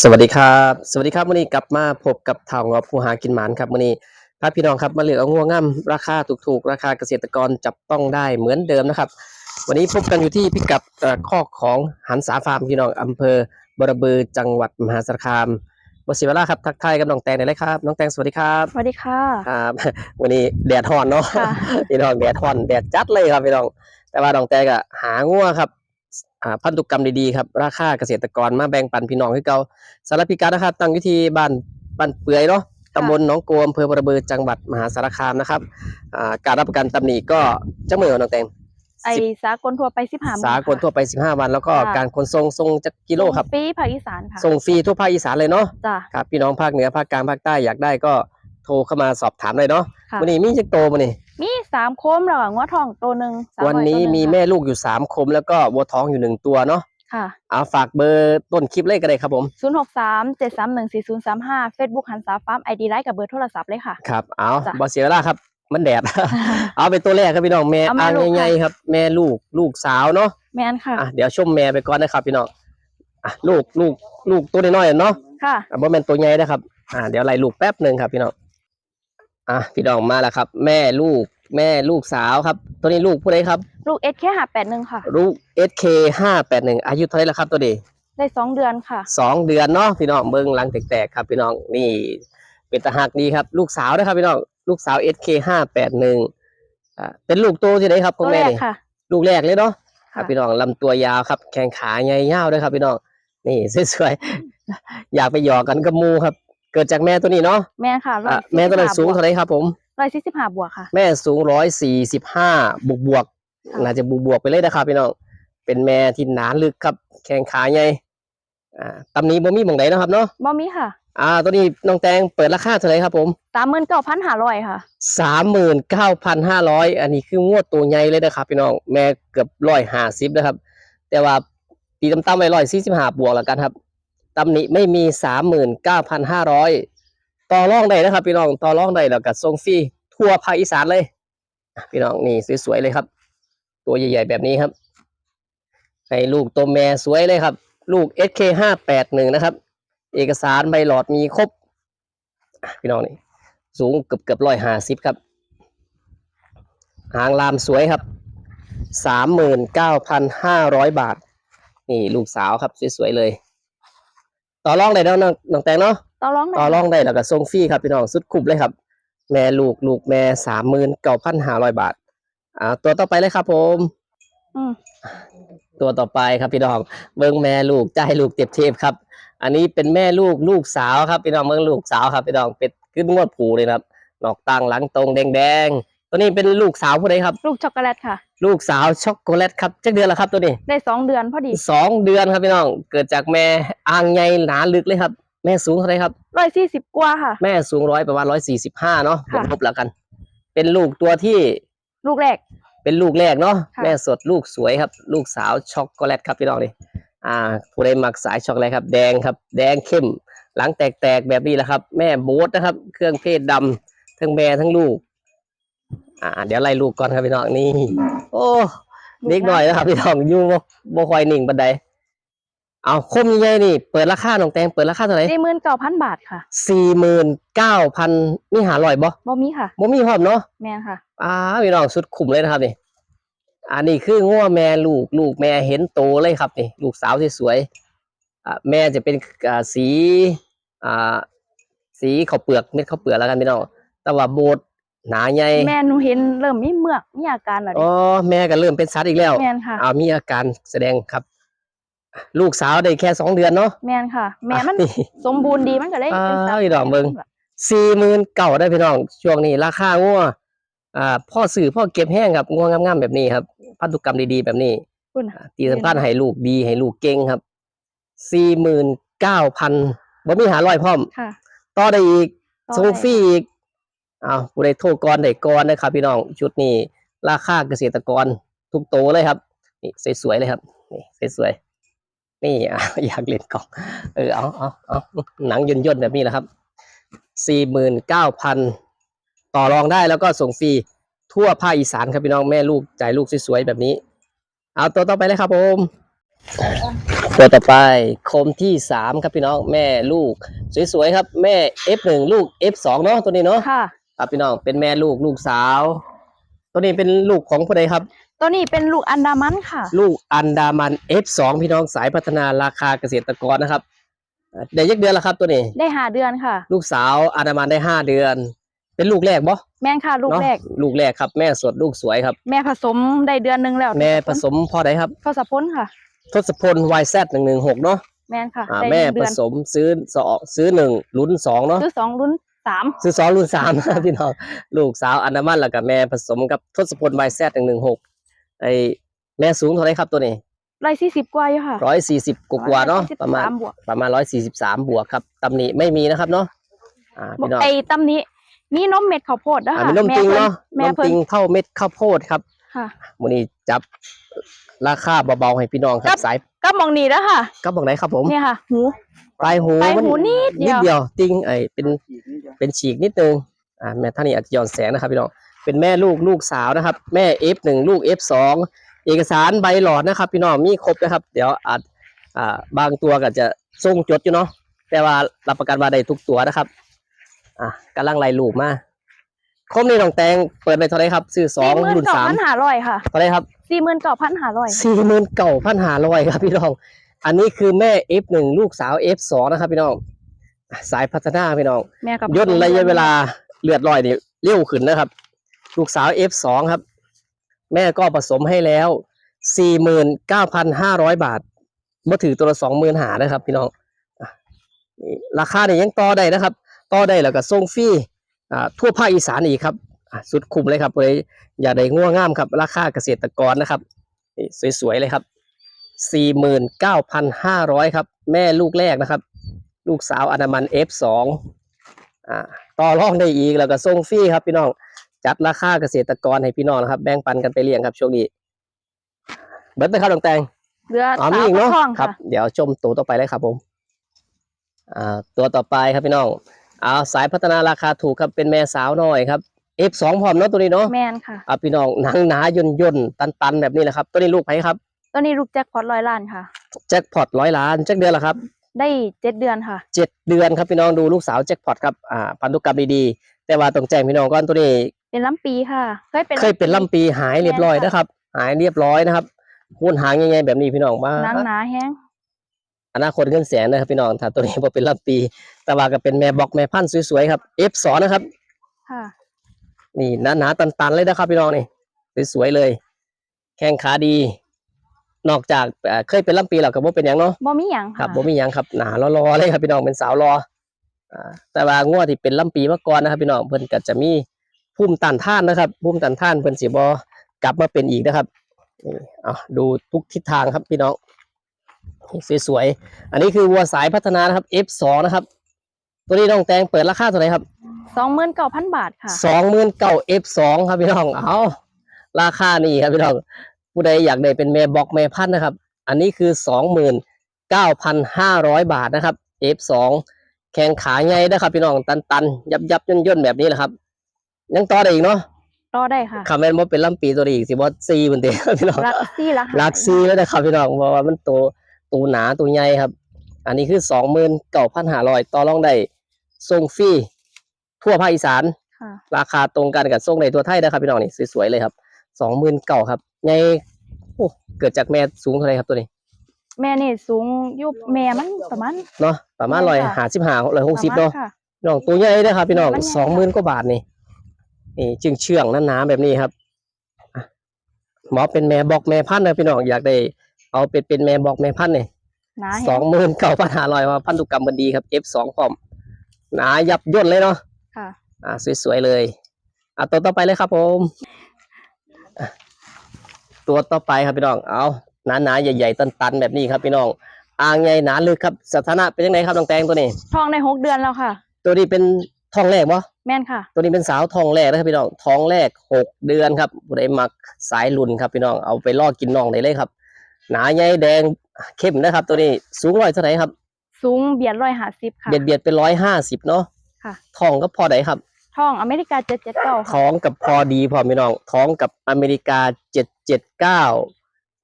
สวัสดีครับ สวัสดีครับวันนี้กลับมาพบกับทางงอผู้หากินหมานครับวันนี้พาพี่น้องครับมาเลือกเอางัวงามราคาถูกๆ ราคาเกษตรกรจับต้องได้เหมือนเดิมนะครับ วันนี้พบกันอยู่ที่พิกัดเอ่อคอกของหันสาฟาร์มพี่น้องอำเภอบรบือจังหวัดมหาสารคามบสิเวลาครับทักทายกับน้องแตงได้เลยครับน้องแตงสวัสดีครับสวัสดีค่ะครับวันนี้แดดฮ้อนเนาะค่ะพี่น้องแดดฮ้อนแดดจัดเลยครับพี่น้องแต่ว่าน้องแตงอะหางัวครับอ่า พันธุกรรมดีๆครับ ราคาเกษตรกรมาแบ่งปันพี่น้องให้เก่าสารบพิการนะครับตั้งอยู่ที่บ้านบ้านเปื่อยเนาะตำบลหนองโกวอำเภอบรบือจังหวัดมหาสารคามนะครับอ่าการรับประกันตำหนิก็จังมือน้องแตงไอสากลทั่วไปสิบห้าสากลทั่วไป15วัน แล้วก็การขนส่งส่งจักกิโลครับปีภาคอีสานค่ะส่งฟรีทั่วภาคอีสานเลยเนาะจ้ะครับพี่น้องภาคเหนือภาคกลางภาคใต้อยากได้ก็โทรเข้ามาสอบถามเลยเนาะค่ะวันนี้มีจักโตมานี่ มีสามโคมระหว่างงัวทองตัวหนึ่งสามร้อยวันนี้ตัวหงมีค่ะแม่ลูกอยู่3คม แล้วก็วัวท้องอยู่1ตัวเนาะค่ะ เอาฝากเบอร์ต้นคลิปเลยก็ได้ครับผมศูนย์หกสามเจ็ดสามหนึ่งสี่ศูนย์สามห้าเฟซบุ๊กหันสาฟาร์มไอดีไลน์กับเบอร์โทรศัพท์เลยค่ะ ครับ เอาจ้ะบอเสียเวลาครับ มันแดด เอาเป็นตัวแรกครับพี่น้องแม่เอาแม่อ่างลูกใหญ่ค่ะๆครับ แม่ลูกลูกสาวเนาะ แมนค่ะ อะเดี๋ยวชมแม่ไปก่อนนะครับพี่น้องอะลูกลูกลูกตัวน้อยๆเนาะค่ะ อะบ่แม่นตัวใหญ่นะครับ อ่าเดี๋ยวไล่ลูกแป๊บหนึ่งครับพี่น้อง อะพี่น้องมาแล้วครับ แม่ลูกแม่ลูกสาวครับ ตัวนี้ลูกผู้ใดครับ ลูกเอสแค่หาแปดหนึ่งค่ะ ลูก SK ห้าแปดหนึ่งอายุเท่าไหรแล้วครับตัวนี้ได้สองเดือนค่ะสองเดือนเนาะพี่น้องเบิ้งหลังแตกๆครับ พี่น้องนี่เป็นตาหักดีครับ ลูกสาวนะครับพี่น้องลูกสาว SK ห้าแปดหนึ่งอ่าเป็นลูกตัวที่ไหนครับคุตัณวแรแม่กนี่ค่ะ ลูกแรกเลยเนาะคค่ะรับพี่น้องลำตัวยาวครับ แข้งขาใหญ่ยาวด้วยครับ พี่น้องนี่สวยๆอยากไปหยอกกันกับหมูครับ เกิดจากแม่ตัวนี้เนาะแมนค่ะอะแม่ตัวนั้นสูงเท่าไหรครับผม ร้อยสี่สิบห้าบวกค่ะ แม่สูงร้อยสี่สิบห้าบวกบวกๆค่ะ น่าจะบวกบวกๆไปเลยนะครับพี่น้อง เป็นแม่ที่หนาลึกครับ แข้งขาใหญ่ อ่าตำนี้บ่มีหมองไหนนาะครับเนาะ บอมีค่ะอ่า ตัวนี้น้องแตงเปิดราคาเท่าไหร่ครับผมสามหมื่นเก้าพันห้าร้อยค่ะ สามหมื่นเก้าพันห้าร้อยอันนี้คืองวดตัวใหญ่เลยนะครับพี่น้อง แม่เกือบร้อยห้าสิบนะครับ แต่ว่าตีต่ำๆไปร้อยสี่สิบห้าบวกแล้วกันครับ ตำหนิไม่มีสามหมื่นเก้าพันห้าร้อยต่อรองได้นะครับพี่น้องต่อรองได้แล้วก็ส่งฟรีทั่วภาคอีสานเลย พี่น้องนี่สวยๆเลยครับ ตัวใหญ่ๆแบบนี้ครับ ให้ลูกตัวแม่สวยเลยครับ ลูก SK ห้าแปดหนึ่งนะครับ เอกสารใบหลอดมีครบ พี่น้องนี่สูงเกือบเกือบร้อยห้าสิบครับ หางลามสวยครับสามหมื่นเก้าพันห้าร้อยบาท นี่ลูกสาวครับสวยๆเลย ต่อรองได้แล้วน้องน้องแตงเนาะต่อรองได้ต่อรองได้แล้วก็ส่งฟรีครับพี่น้องสุดคุ้มเลยครับ แม่ลูกลูกแม่สามหมื่นเก้าพันห้าร้อยบาทอ่าตัวต่อไปเลยครับ ผมอืมตัวต่อไปครับพี่น้องเบิ้งแม่ลูกใจายลูกเจ็บเทปครับ อันนี้เป็นแม่ลูกลูกสาวครับพี่น้องเบิ้งลูกสาวครับพี่น้องเป็ดขึ้นงวดผูเลยนะครับนอกตั้งหลังตรงแดงๆ ตัวนี้เป็นลูกสาวผู้ใดครับ ลูกช็อกโกแลตค่ะ ลูกสาวช็อกโกแลตครับจักเดือนละครับตัวนี้ได้สองเดือนพอดีสองเดือนครับพี่น้อง เกิดจากแม่อ่างใหญ่หนาลึกเลยครับ แม่สูงเท่าไหรครับร้อยสี่สิบกว่าค่ะ แม่สูงร้อยประมาณร้อยสี่สิบห้าเนาะค่ะครบแล้วกัน เป็นลูกตัวที่ลูกแรก เป็นลูกแรกเนาะค่ะแม่สดลูกสวยครับ ลูกสาวช็อกโกแลตครับพี่น้องนี่อ่า ผู้ใดมักสายช็อกโกแลตครับ แดงครับ แดงเข้ม หลังแตกๆแบบนี้แหละครับ แม่โบ๊ทนะครับ เครื่องเพศดำทั้งแม่ทั้งลูก อ่าเดี๋ยวไล่ลูกก่อนครับพี่น้องนี่ โอ้เด็กหน่อยนะครับพี่น้องอยู่บ่บ่ค่อยนิ่งบันไดเอาคมใหญ่ๆนี่ เปิดราคาน้องแตงเปิดราคาเท่าไหร่สี่หมื่นเก้าพันบาทค่ะสี่หมื่นเก้าพันมีหาลอยบ่บอมีค่ะบ่มีพร้อมเนาะแมนค่ะอ่าพี่น้องสุดขุมเลยนะครับนี่อันนี้คือง้อแม่ลูกลูกแม่เห็นโตเลยครับนี่ลูกสาวที่สวยอ่าแม่จะเป็นอ่าสีอ่าสีข้าวเปลือกเม็ดข้าวเปลือกแล้วกันพี่น้องแต่ว่าโบด หนาใหญ่แม่หนูเห็นเริ่มมีเมือกมีอาการแล้วอ๋เด้อแม่ก็เริ่มเป็นสัตว์อีกแล้วแมนค่ะอ่ามีอาการแสดงครับ ลูกสาวได้แค่สองเดือนเนาะแมนค่ะ แม่มันอะนี่สมบูรณ์ดีมันก็ได้อ่าเป็นสัตว์อีดอกเบิ่งสี่หมื่นเก่าได้พี่น้องช่วงนี้ราคางัวอ่าพ่อสื่อพ่อเก็บแห้งครับงัวงามๆแบบนี้ครับพันธุกรรมดีๆแบบนี้คุณอ่าตีสำคัญให้ลูกดีให้ลูกเก่งครับสี่หมื่นเก้าพันบ่มีหาร้อยพร้อมค่ะต่อได้อีกต่อส่งได้ฟรีอีก อ้าวผู้ใดโทรก่อนได้ก่อนนะครับ พี่น้องชุดนี้ราคาเกษตรกรทุกโตเลยครับนี่สวยๆเลยครับนี่สวยๆนี่อะอยากเล่นกล่องเออเอาเอาเอาหนังย่นๆแบบนี้แหละครับสี่หมื่นเก้าพันต่อรองได้แล้วก็ส่งฟรีทั่วภาคอีสานครับพี่น้องแม่ลูกจ่ายลูกสวยๆแบบนี้ เอาตัวต่อไปเลยครับผมตัวต่อไปโคมที่สามครับพี่น้องแม่ลูก สวยๆครับ แม่ F1 ลูก F2 เนาะตัวนี้เนาะค่ะ ครับพี่น้องเป็นแม่ลูกลูกสาว ตัวนี้เป็นลูกของผู้ใดครับ ตัวนี้เป็นลูกอันดามันค่ะ ลูกอันดามัน F2 พี่น้องสายพัฒนาราคาเกษตรกรนะครับอ่าได้ยักเดือนแล้วครับตัวนี้ ได้หาเดือนค่ะ ลูกสาวอันดามันได้ห้าเดือน เป็นลูกแรกบ่แม่นค่ะลูกเนาะแรก ลูกแรกครับ แม่สดลูกสวยครับ แม่ผสมได้เดือนหนึงแล้ว แม่ผสมพ่อใดครับทศพลค่ะทศพล YZ หนึ่งหนึ่งหกเนาะแม่นค่ะอ่าได้แม่หนึ่งผเดือนสมซื้อสองซื้อหนึ่งลุ้นสองเนาะซื้อสองรุ่น สามซื้อสองรุ่นสามนะพี่น้องลูกสาวอันดามันแล้วกับแม่ผสมกับทศพล YZ หนึ่งหนึ่งหกไอแม่สูงเท่าไหรครับตัวนี้ร้อยสี่สิบกว่าอยู่ค่ะร้อยสี่สิบกว่าๆเนาะประมาณ143บวกประมาณร้อยสี่สิบสามบวกครับตำหนิไม่มีนะครับเนาะอ่าบอกพี่น้องไอ้ตำนี้มีนมเม็ดข้าวโพดนะอ่าคะมีนมจริงเนาะแม่นมเพิ่จรินงเท่าเม็ดข้าวโพดครับค่ะวันนี้จับราคาเบาๆให้พี่น้องคครัรับ บสายก็มองนี่แล้วค่ะ ก็บอกไหนครับผมเนี่ยค่ะ หู ปลายหูปลายหูมันิดเดียวนิดเดียวจริงไอ้เป็นเป็นฉีกนิดนึงอ่าแม่ท่านนี้อาจจะย้อนแสงนะครับพี่น้องเป็นแม่ลูกลูกสาวนะครับ แม่ F1 ลูก F2 เอกสารใบหลอดนะครับ พี่น้องมีครบนะครับ เดี๋ยวอาจอ่าบางตัวก็จะส่งจดอยู่เนาะแต่ว่ารับประกันว่าได้ทุกตัวนะครับ อะกำลังไล่ลูกมา คมนี่น้องแตงเปิดไปเท่าไหรครับซื้อสองรุ่นสามพันหาร้อยค่ะเท่าไหรครับสี่หมื่นเก้าพันหาร้อยสี่หมื่นเก้าพันหาร้อยครับพี่น้อง อันนี้คือแม่ F1 ลูกสาว F2 นะครับพี่น้องอะสายพัฒนาพี่น้องแม่กับย่นระยะเวลาเลือดลอยนี่เร็วขึ้นนะครับ ลูกสาว F2 ครับ แม่ก็ผสมให้แล้วสี่หมื่นเก้าพันห้าร้อยบาทมาถือตัวละสองหมื่นหานะครับ พี่น้องอะนี่ราคาเนี่ยยังต่อได้นะครับ ต่อได้แล้วก็ส่งฟรีอ่า ทั่วภาคอีสานอีกครับอะสุดคุ้มเลยครับเลยอย่าได้ง่วงง่ามครับ ราคาเกษตรกรนะครับนี่สวยๆเลยครับสี่หมื่นเก้าพันห้าร้อยครับ แม่ลูกแรกนะครับ ลูกสาวอนามัน F2 อ่าต่อรองได้อีกแล้วก็ส่งฟรีครับพี่น้องจัดราคาเกษตรกรให้พี่น้องนะครับ แบ่งปันกันไปเลี้ยงครับช่วงนี้เบิร์ดไปครับน้องแตงเรืออ๋อสามีวอีกกระเนาะท่องครัค่ะบเดี๋ยวชมตัวต่อไปเลยครับผม อ่า ตัวต่อไปครับพี่น้อง เอาสายพัฒนาราคาถูกครับเป็นแม่สาวน้อยครับ F2 พร้อมเนาะตัวนี้เนาะแมนค่ะอ่าพี่น้องหนังหนาย่นย่นตันตันๆแบบนี้นะครับ ตัวนี้ลูกไผครับ ตัวนี้ลูกแจ็คพอตร้อยล้านค่ะ แจ็คพอตร้อยล้านแจ็คเดือนละครับ ได้เจ็ดเดือนค่ะเจ็ดเดือนครับพี่น้องดูลูกสาวแจ็คพอตครับอ่าพันธุกรรมดีๆแต่ว่าต้องแจ้งพี่น้องก่อนตัวนี้เป็นลำปีค่ะ เคยเป็นเคยเป็นลำปีหายเรียบร้อยนะครับ หายเรียบร้อยนะครับหูนหางยังไงแบบนี้พี่น้องมาหนังหนาแห้ง อนาคตเงินแสนนะครับพี่น้องถ้าตัวนี้พอเป็นลำปี แต่ว่าก็เป็นแม่บอกแม่พันธุ์สวยๆครับ F2 นะครับ ค่ะ นี่หนาๆตันๆเลยนะครับพี่น้องนี่สวยๆเลย แข้งขาดี นอกจากเอ่อเคยเป็นลำปีแล้วก็บ่เป็นหยังเนาะ บ่มีหยังครัค่ะบบ่มีหยังครับหนารอๆเลยครับพี่น้องเป็นสาวรออ่าแต่ว่างวดที่เป็นลำปีมาก่อนนะครับ พี่น้องเพิ่นก็จะมีภูมิต้านทานนะครับภูมิต้านทานเพิ่นสิบ่กลับมาเป็นอีกนะครับนี่เอาดูทุกทิศทางครับพี่น้องนี่ สวยๆอันนี้คือวัวสายพัฒนานะครับ F2 นะครับ ตัวนี้น้องแตงเปิดราคาเท่าไหร่ครับสองหมื่นเก้าพันบาทค่ะสองหมื่นเก้า F2 ครับพี่น้องเอาราคานี่ครับพี่น้องผู้ใดอยากได้เป็นแม่บอกแม่พันธุ์นะครับ อันนี้คือสองหมื่นเก้าพันห้าร้อยบาทนะครับ F2 แข้งขาใหญ่นะครับ พี่น้องตันตันๆยับยับย่นย่นๆแบบนี้แหละครับ ยังต่อได้อีกเนาะรอได้ค่ะคำแม่นว่าเป็นลำปีตัวนี้อีกสิบอซีมันเดียวพี่น้องรักซี่รักลักซีแล้วนะครับพี่น้องเพราะว่ามันตัว ตัวหนาตัวใหญ่ครับ อันนี้คือสองหมื่นเก้าพันห้าร้อยต่อรองได้ส่งฟรีทั่วภาคอีสานค่ะราคาตรงกันกับส่งในตัวไทยนะครับพี่น้องนี่สวยๆเลยครับสองหมื่นเก่าครับไงโอ้เกิดจากแม่สูงเท่าไหรครับตัวนี้ แม่นี่สูงอยุบแม่มันประมาณเนาะประมาณใช่ร้อยค่ะหาสิบหาร้อยหกสิบประมณเนาะค่ะพี่น้องตัวใหญ่นะครับพี่น้องมันใหญ่สองหมื่นกว่าบาทนี่นี่จึงเชื่องๆหนาๆแบบนี้ครับอะหมอเป็นแม่บอกแม่พันธุ์นะพี่น้องอยากได้ เอาเป็นเป็นแม่บอกแม่พันธุ์นี่หนาสแห้องงหมื่นเก้าพันห้าร้อยว่าพันธุกรรมมันดีครับ F สองพร้อมหนายับย่นเลยเนาะค่ะ อ่าสวยๆเลยอะตัวต่อไปเลยครับผมอะตัวต่อไปครับพี่น้องเอาหนาๆใหญ่ๆตันๆแบบนี้ครับพี่น้องอ่างใหญ่หนาลึกครับสถานะเป็นยังไงครับน้องแตงตัวนี้ท้องในหกเดือนแล้วค่ะ ตัวนี้เป็นท้องแรกวะแม่นค่ะ ตัวนี้เป็นสาวท้องแรกนะครับพี่น้องท้องแรกหกเดือนครับผู้ใดมักสายลุนครับพี่น้องเอาไปล่อกินน้องได้เลยครับ หนาใหญ่แดงเข้มนะครับ ตัวนี้สูงร้อยเท่าไหร่ครับ สูงเบียดร้อยหาสิบค่ะ เบียดเบียดเป็นร้อยห้าสิบเนาะค่ะท้องก็พอได้ครับท้องอเมริกาเจ็ดเจ็ดเก้าค่ะท้องกับพอดีพอพี่น้องท้องกับอเมริกาเจ็ดเจ็ดเก้า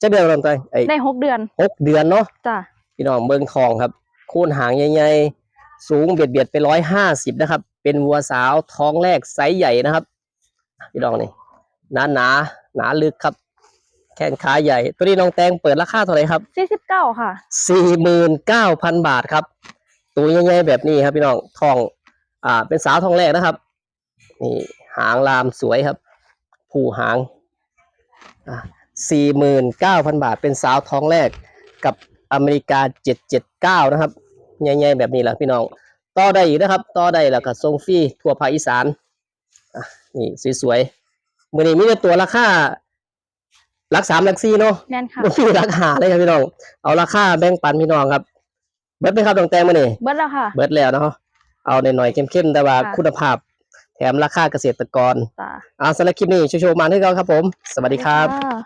จะเดือนอะไรไอ้ได้หกเดือนหกเดือนเนาะจ้ะพี่น้องเบิ่งทองครับโค่นหางใหญ่ๆสูงเบียดเบียดไปร้อยห้าสิบนะครับ เป็นวัวสาวท้องแรกไซส์ใหญ่นะครับ พี่น้องนี่หนาหนาหนาลึกครับ แขนขาใหญ่ ตัวนี้น้องแตงเปิดราคาเท่าไหร่ครับสี่สิบเก้าค่ะสี่หมื่นเก้าพันบาทครับ ตัวใหญ่ๆแบบนี้ครับ พี่น้องทอง อ่า เป็นสาวทองแรกนะครับ นี่หางลามสวยครับ ผูหางอ่าสี่หมื่นเก้าพันบาท เป็นสาวท้องแรกกับอเมริกาเจ็ดเจ็ดเก้านะครับใหญ่ๆแบบนี้แหละพี่น้องต่อได้อีกนะครับต่อได้แล้วก็ทรงฟรีทั่วภาคอีสานอะนี่สวยๆมือนี้มีแต่ตัวราคา หลักสามหลักสี่เนาะแน่นค่ะบ่มีราคาเลยครับพี่น้อง เอาราคาแบ่งปันพี่น้องครับ เบิดไหมครับดองแตงมานี่ เบิดแล้วค่ะ เบิดแล้วเนาะ เอาหน่อยๆเข้มๆแต่ว่าค่ะ คุณภาพ แถมราคาเกษตรกรจ้าเอาสำหรับคลิปนี้โชว์ๆมาให้เราครับผม สวัสดีครับค่ะ